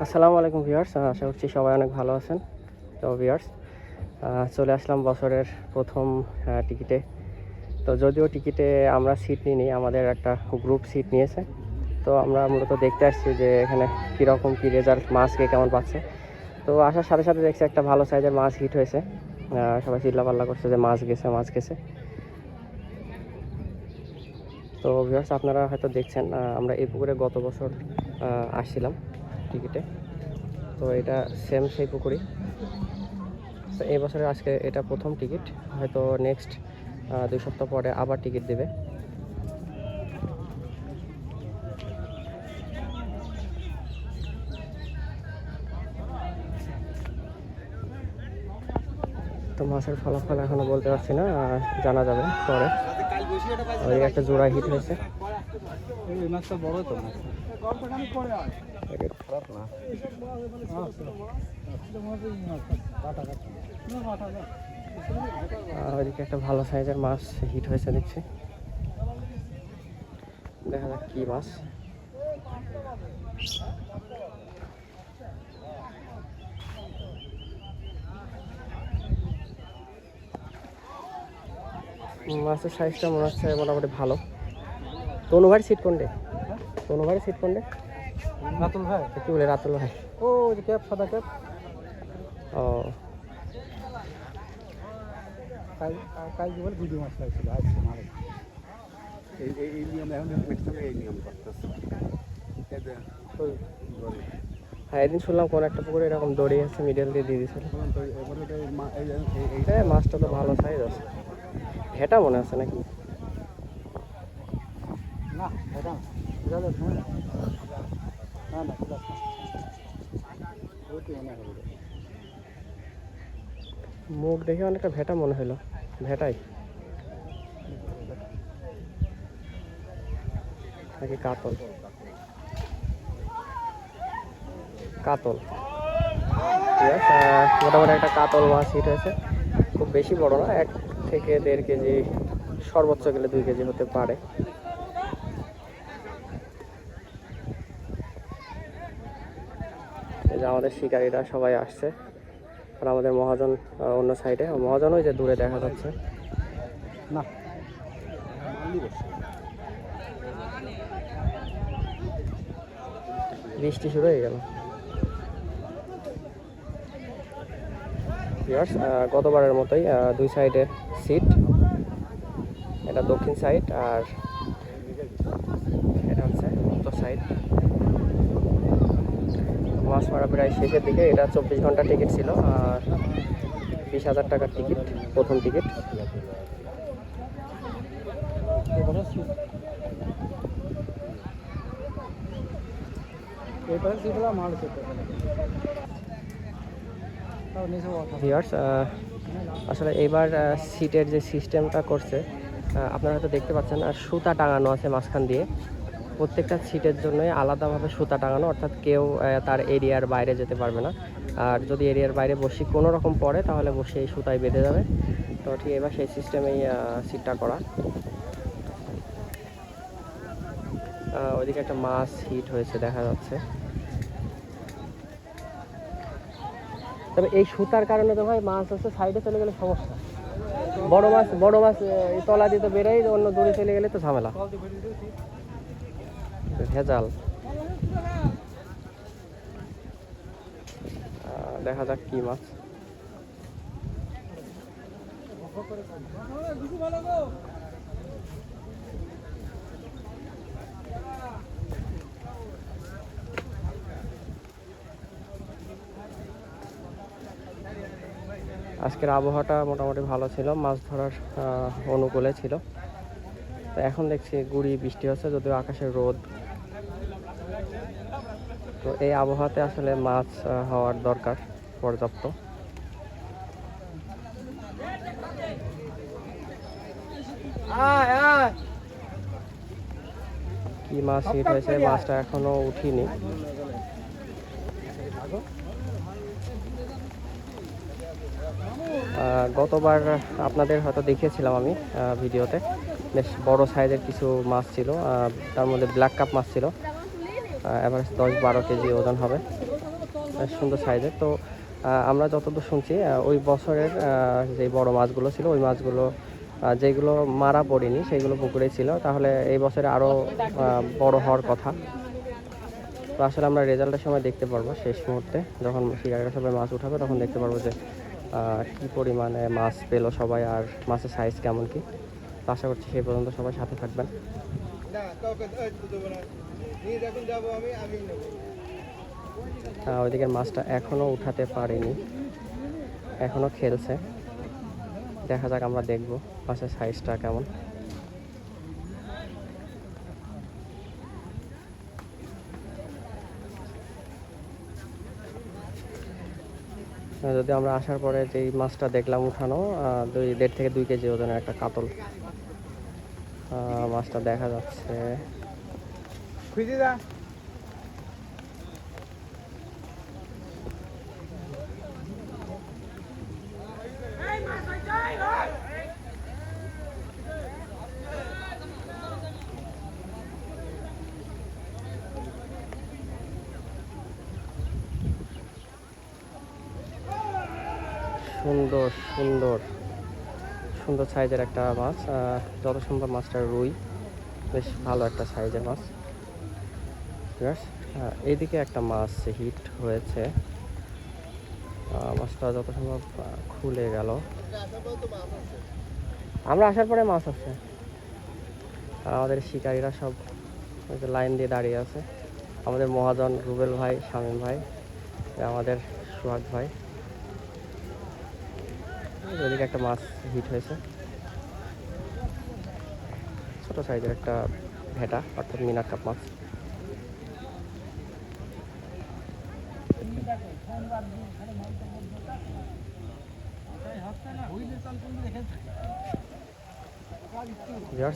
আসসালামু আলাইকুম ভিউয়ার্স আশা করছি সবাই অনেক ভালো আছেন। তো ভিউয়ার্স চলে আসলাম বছরের প্রথম টিকিটে। তো যদিও টিকিটে আমরা সিট নিইনি, আমাদের একটা গ্রুপ সিট নিয়েছে। তো আমরা মূলত দেখতে আসছি যে এখানে কীরকম কী রেজাল্ট মাছ কে কেমন পাচ্ছে। তো আসার সাথে সাথে দেখছি একটা ভালো সাইজের মাছ হিট হয়েছে। সবাই চিল্লাপাল্লা করছে যে মাছ গেছে মাছ গেছে। তো ভিউয়ার্স, আপনারা হয়তো দেখছেন আমরা এই পুকুরে গত বছর আসছিলাম। টিকিটে তো এটা সেম সেই পুকুরই। তো এই বছরের আজকে এটা প্রথম টিকিট হয়তো নেক্সট দুই সপ্তাহ পরে আবার টিকিট দেবে। তো মাছের ফলাফল এখনও বলতে পারছি না জানা যাবে পরে। একটা জোড়া হিট হয়েছে। বড় তো না আর ওইদিকে একটা ভালো সাইজের মাছ হিট হয়েছে, দেখছি। দেখা যাক কি মাছ। মাছের সাইজটা মনে হচ্ছে মোটামুটি ভালো। তনু ভাইয়ের সিট কোনটে? তনু ভাইয়ের সিট কোনটে? রাতুল ভাই? কি বলে রাতুল ভাই? ও যে ক্যাপ সাদা ক্যাপ। ও। কাল কাল কি বলে ভিডিও মাছ লাগছিল আজকে মারে। এই এই এই নিয়ম এখন মিটতে এই নিয়ম করতেছে। এদের হ্যাঁ এদিন শুনলাম কোন একটা পুকুরে এরকম দড়ি আছে মিডল দিয়ে দিয়ে দিয়েছিল হ্যাঁ মাছটা তো ভালো সাইজ আছে। ভেটা মনে আছে নাকি? না এটা মুখ দেখে অনেকটা ভেটা মনে হলো। ভেটাই। নাকি কাতল? কাতল। মোটামুটি একটা কাতল মাছ হিট হয়েছে। খুব বেশি বড় না, এক থেকে দেড় কেজি, সর্বোচ্চ গেলে দুই কেজি হতে পারে। যে আমাদের শিকারীরা সবাই আসছে। আর আমাদের মহাজন অন্য সাইডে। মহাজন ওই যে দূরে দেখা যাচ্ছে। না। বৃষ্টি শুরু হয়ে গেল। গতবারের মতোই দুই সাইডে সিট। এটা দক্ষিণ সাইড আর এটা হচ্ছে উত্তর সাইড। মাছ মারা প্রায় শেষের দিকে। এটা চব্বিশ ঘণ্টা টিকিট ছিল, আর বিশ হাজার টাকার টিকিট, প্রথম টিকিট। এবারে এবারে আসলে এইবার সিটের যে সিস্টেমটা করছে আপনারা হয়তো দেখতে পাচ্ছেন, আর সুতা টাঙানো আছে মাঝখান দিয়ে। প্রত্যেকটা সিটের জন্যই আলাদাভাবে সুতা টাঙানো, অর্থাৎ কেউ তার এরিয়ার বাইরে যেতে পারবে না। আর যদি এরিয়ার বাইরে বসি কোনো রকম পড়ে, তাহলে বসে এই সুতায় বেঁধে যাবে। তো ঠিক এবার সেই সিস্টেমেই সিটটা করা। ওইদিকে একটা মাছ হিট হয়েছে, দেখা যাচ্ছে। তবে এই সুতার কারণে তো ভাই মাছ হচ্ছে সাইডে চলে গেলে সমস্যা। বড় মাছ বড় মাছ তলা দিয়ে তো বেরোয়, অন্য দূরে চলে গেলে তো ঝামেলা। ভেজাল। দেখা যাক কি মাছ। আজকের আবহাওয়াটা মোটামুটি ভালো ছিল, মাছ ধরার অনুকূলে ছিল। তো এখন দেখছি গুড়ি, বৃষ্টি হচ্ছে, যদিও আকাশের রোদ তো এই আবহাওয়াতে আসলে মাছ হওয়ার দরকার পর্যাপ্ত। কি মাছ হিট হয়েছে মাছটা এখনও উঠিনি। গতবার আপনাদের হয়তো দেখিয়েছিলাম আমি ভিডিওতে। বেশ বড় সাইজের কিছু মাছ ছিল তার মধ্যে ব্ল্যাক কাপ মাছ ছিল। এভারেজ দশ বারো কেজি ওজন হবে। সুন্দর সাইজের। তো আমরা যতদূর শুনছি ওই বছরের যে বড় মাছগুলো ছিল, ওই মাছগুলো যেগুলো মারা পড়েনি সেগুলো পুকুরে ছিল। তাহলে এই বছরে আরও বড় হওয়ার কথা। তো আসলে আমরা রেজাল্টের সময় দেখতে পারব শেষ মুহূর্তে। যখন শিকারিরা সবাই মাছ উঠাবে, তখন দেখতে পারব যে কী পরিমাণে মাছ পেল সবাই আর মাছের সাইজ কেমন কি। আশা করছি সেই পর্যন্ত সবাই সাথে থাকবেন। নেব। ওইদিকের মাছটা এখনও উঠাতে পারিনি। এখনও খেলছে। দেখা যাক আমরা দেখব মাছের সাইজটা কেমন। যদি আমরা আসার পরে যেই মাছটা দেখলাম উঠানো দুই, দেড় থেকে দুই কেজি ওজনের একটা কাতল। মাছটা দেখা যাচ্ছে। খুঁজে যা সুন্দর সুন্দর। সুন্দর সাইজের একটা মাছ যত সুন্দর মাছটা রুই, বেশ ভালো একটা সাইজের মাছ। এইদিকে একটা মাছ হিট হয়েছে। মাছটা যত সম্ভব খুলে গেল। আমরা আসার পরে মাছ আছে। আমাদের শিকারীরা সব লাইন দিয়ে দাঁড়িয়ে আছে। আমাদের মহাজন রুবেল ভাই, শামীম ভাই, আমাদের সোহাগ ভাই। ওইদিকে একটা মাছ হিট হয়েছে। ছোট সাইজের একটা ভেটা, অর্থাৎ মিনার কাপ মাছ।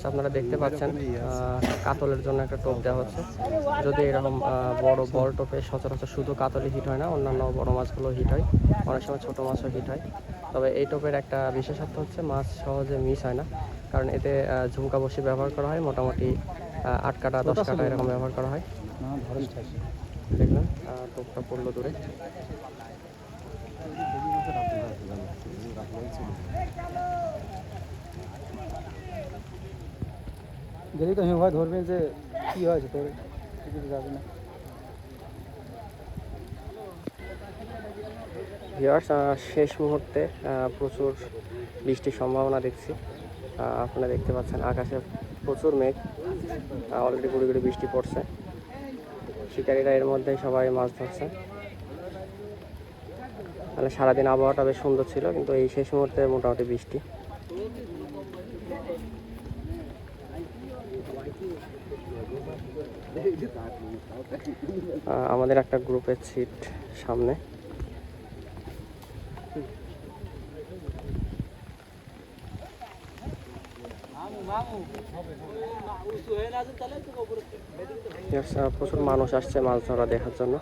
আপনারা দেখতে পাচ্ছেন কাতলের জন্য একটা টোপ দেওয়া হচ্ছে। যদি এরকম বড় বল টোপে সচরাচর শুধু কাতলে হিট হয় না, অন্যান্য বড় মাছগুলো হিট হয়। অনেক সময় ছোট মাছও হিট হয়। তবে এই টোপের একটা বিশেষত্ব হচ্ছে মাছ সহজে মিস হয় না। কারণ এতে ঝুমকা বসি ব্যবহার করা হয় মোটামুটি আট কাটা দশ কাটা এরকম ব্যবহার করা হয়। আহ, টোপটা পড়ল দূরে। গেলেই তো ধরবে যে কি হয়েছে তোর কিছু যাবে না। ভিউয়ার্স শেষ মুহূর্তে প্রচুর বৃষ্টির সম্ভাবনা দেখছি। আপনারা দেখতে পাচ্ছেন আকাশে প্রচুর মেঘ। অলরেডি গুড়ি গুড়ি বৃষ্টি পড়ছে। শিকারীরা এর মধ্যেই সবাই মাছ ধরছে। তাহলে সারাদিন আবহাওয়াটা বেশ সুন্দর ছিল, কিন্তু এই শেষ মুহূর্তে মোটামুটি বৃষ্টি। আমাদের একটা গ্রুপের সিট সামনে। Uh, প্রচুর মানুষ আসছে মাছ ধরা দেখার জন্য।